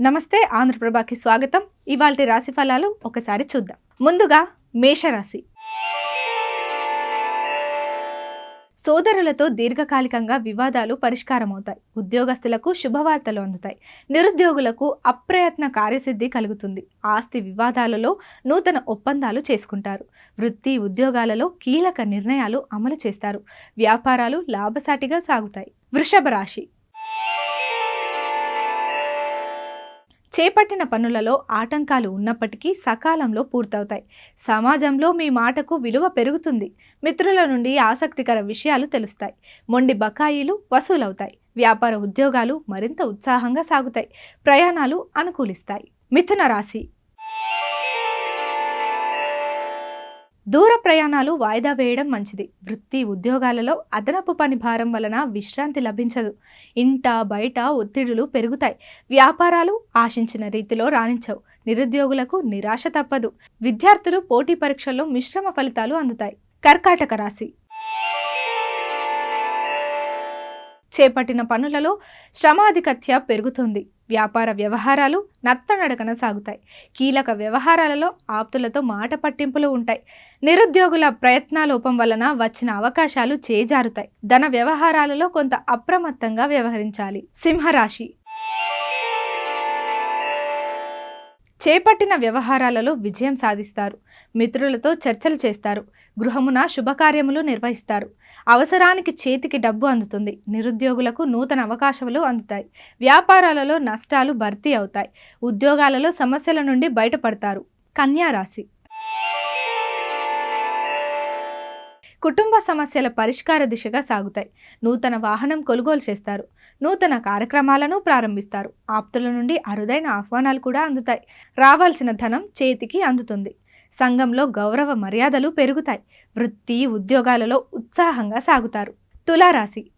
నమస్తే ఆంధ్రప్రభకి స్వాగతం. ఇవాల్టి రాశి ఫలాలు ఒకసారి చూద్దాం. ముందుగా మేషరాశి. సోదరులతో దీర్ఘకాలికంగా వివాదాలు పరిష్కారమవుతాయి. ఉద్యోగస్తులకు శుభవార్తలు అందుతాయి. నిరుద్యోగులకు అప్రయత్న కార్యసిద్ధి కలుగుతుంది. ఆస్తి వివాదాలలో నూతన ఒప్పందాలు చేసుకుంటారు. వృత్తి ఉద్యోగాలలో కీలక నిర్ణయాలు అమలు చేస్తారు. వ్యాపారాలు లాభసాటిగా సాగుతాయి. వృషభ రాశి. చేపట్టిన పనులలో ఆటంకాలు ఉన్నప్పటికీ సకాలంలో పూర్తవుతాయి. సమాజంలో మీ మాటకు విలువ పెరుగుతుంది. మిత్రుల నుండి ఆసక్తికర విషయాలు తెలుస్తాయి. మొండి బకాయిలు వసూలవుతాయి. వ్యాపార ఉద్యోగాలు మరింత ఉత్సాహంగా సాగుతాయి. ప్రయాణాలు అనుకూలిస్తాయి. మిథున రాశి దూర ప్రయాణాలు వాయిదా వేయడం మంచిది. వృత్తి ఉద్యోగాలలో అదనపు పని భారం వలన విశ్రాంతి లభించదు. ఇంట బయట ఒత్తిడులు పెరుగుతాయి. వ్యాపారాలు ఆశించిన రీతిలో రాణించవు. నిరుద్యోగులకు నిరాశ తప్పదు. విద్యార్థులు పోటీ పరీక్షల్లో మిశ్రమ ఫలితాలు అందుతాయి. కర్కాటక రాశి చేపట్టిన పనులలో శ్రమాధికత్య పెరుగుతుంది. వ్యాపార వ్యవహారాలు నత్తనడకన సాగుతాయి. కీలక వ్యవహారాలలో ఆప్తులతో మాట పట్టింపులు ఉంటాయి. నిరుద్యోగుల ప్రయత్నాలోపం వలన వచ్చిన అవకాశాలు చేజారుతాయి. ధన వ్యవహారాలలో కొంత అప్రమత్తంగా వ్యవహరించాలి. సింహరాశి చేపట్టిన వ్యవహారాలలో విజయం సాధిస్తారు. మిత్రులతో చర్చలు చేస్తారు. గృహమున శుభకార్యములు నిర్వహిస్తారు. అవసరానికి చేతికి డబ్బు అందుతుంది. నిరుద్యోగులకు నూతన అవకాశాలు అందుతాయి. వ్యాపారాలలో నష్టాలు భర్తీ అవుతాయి. ఉద్యోగాలలో సమస్యల నుండి బయటపడతారు. కన్యా కుటుంబ సమస్యల పరిష్కార దిశగా సాగుతాయి. నూతన వాహనం కొనుగోలు చేస్తారు. నూతన కార్యక్రమాలను ప్రారంభిస్తారు. ఆప్తుల నుండి అరుదైన ఆహ్వానాలు కూడా అందుతాయి. రావాల్సిన ధనం చేతికి అందుతుంది. సంఘంలో గౌరవ మర్యాదలు పెరుగుతాయి. వృత్తి ఉద్యోగాలలో ఉత్సాహంగా సాగుతారు. తులారాశి.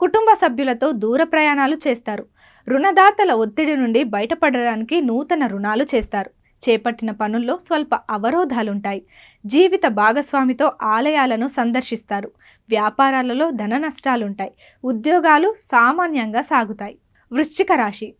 కుటుంబ సభ్యులతో దూర ప్రయాణాలు చేస్తారు. రుణదాతల ఒత్తిడి నుండి బయటపడడానికి నూతన రుణాలు చేస్తారు. చేపట్టిన పనుల్లో స్వల్ప అవరోధాలుంటాయి. జీవిత భాగస్వామితో ఆలయాలను సందర్శిస్తారు. వ్యాపారాలలో ధన నష్టాలుంటాయి. ఉద్యోగాలు సామాన్యంగా సాగుతాయి. వృశ్చిక రాశి.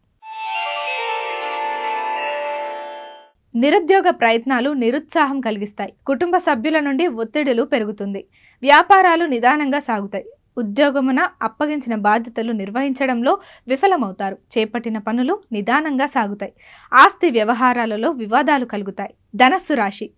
నిరుద్యోగ ప్రయత్నాలు నిరుత్సాహం కలిగిస్తాయి. కుటుంబ సభ్యుల నుండి ఒత్తిడులు పెరుగుతుంది. వ్యాపారాలు నిదానంగా సాగుతాయి. ఉద్యోగమున అప్పగించిన బాధ్యతలు నిర్వహించడంలో విఫలమవుతారు. చేపట్టిన పనులు నిదానంగా సాగుతాయి. ఆస్తి వ్యవహారాలలో వివాదాలు కలుగుతాయి. ధనస్సు రాశి.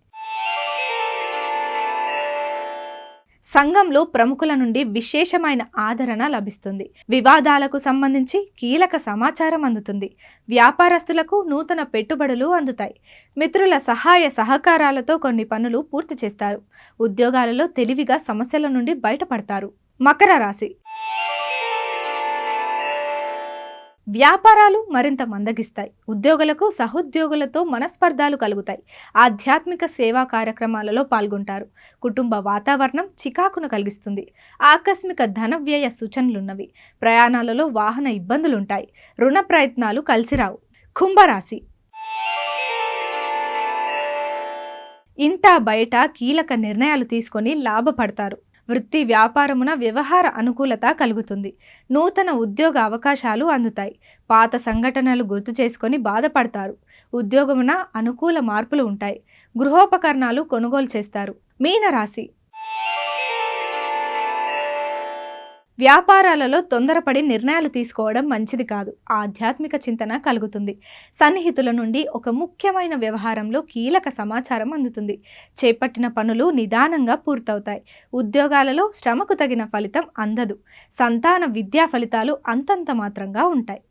సంఘంలో ప్రముఖుల నుండి విశేషమైన ఆదరణ లభిస్తుంది. వివాదాలకు సంబంధించి కీలక సమాచారం అందుతుంది. వ్యాపారస్తులకు నూతన పెట్టుబడులు అందుతాయి. మిత్రుల సహాయ సహకారాలతో కొన్ని పనులు పూర్తి చేస్తారు. ఉద్యోగాలలో తెలివిగా సమస్యల నుండి బయటపడతారు. మకర రాశి. వ్యాపారాలు మరింత మందగిస్తాయి. ఉద్యోగులకు సహోద్యోగులతో మనస్పర్ధాలు కలుగుతాయి. ఆధ్యాత్మిక సేవా కార్యక్రమాలలో పాల్గొంటారు. కుటుంబ వాతావరణం చికాకును కలిగిస్తుంది. ఆకస్మిక ధన వ్యయ సూచనలున్నవి. ప్రయాణాలలో వాహన ఇబ్బందులుంటాయి. రుణ ప్రయత్నాలు కలిసిరావు. కుంభరాశి. ఇంట బయట కీలక నిర్ణయాలు తీసుకొని లాభపడతారు. వృత్తి వ్యాపారమున వ్యవహార అనుకూలత కలుగుతుంది. నూతన ఉద్యోగ అవకాశాలు అందుతాయి. పాత సంఘటనలు గుర్తు చేసుకొని బాధపడతారు. ఉద్యోగమున అనుకూల మార్పులు ఉంటాయి. గృహోపకరణాలు కొనుగోలు చేస్తారు. మీనరాశి వ్యాపారాలలో తొందరపడి నిర్ణయాలు తీసుకోవడం మంచిది కాదు. ఆధ్యాత్మిక చింతన కలుగుతుంది. సన్నిహితుల నుండి ఒక ముఖ్యమైన వ్యవహారంలో కీలక సమాచారం అందుతుంది. చేపట్టిన పనులు నిదానంగా పూర్తవుతాయి. ఉద్యోగాలలో శ్రమకు తగిన ఫలితం అందదు. సంతాన విద్యా ఫలితాలు అంతంత మాత్రంగా ఉంటాయి.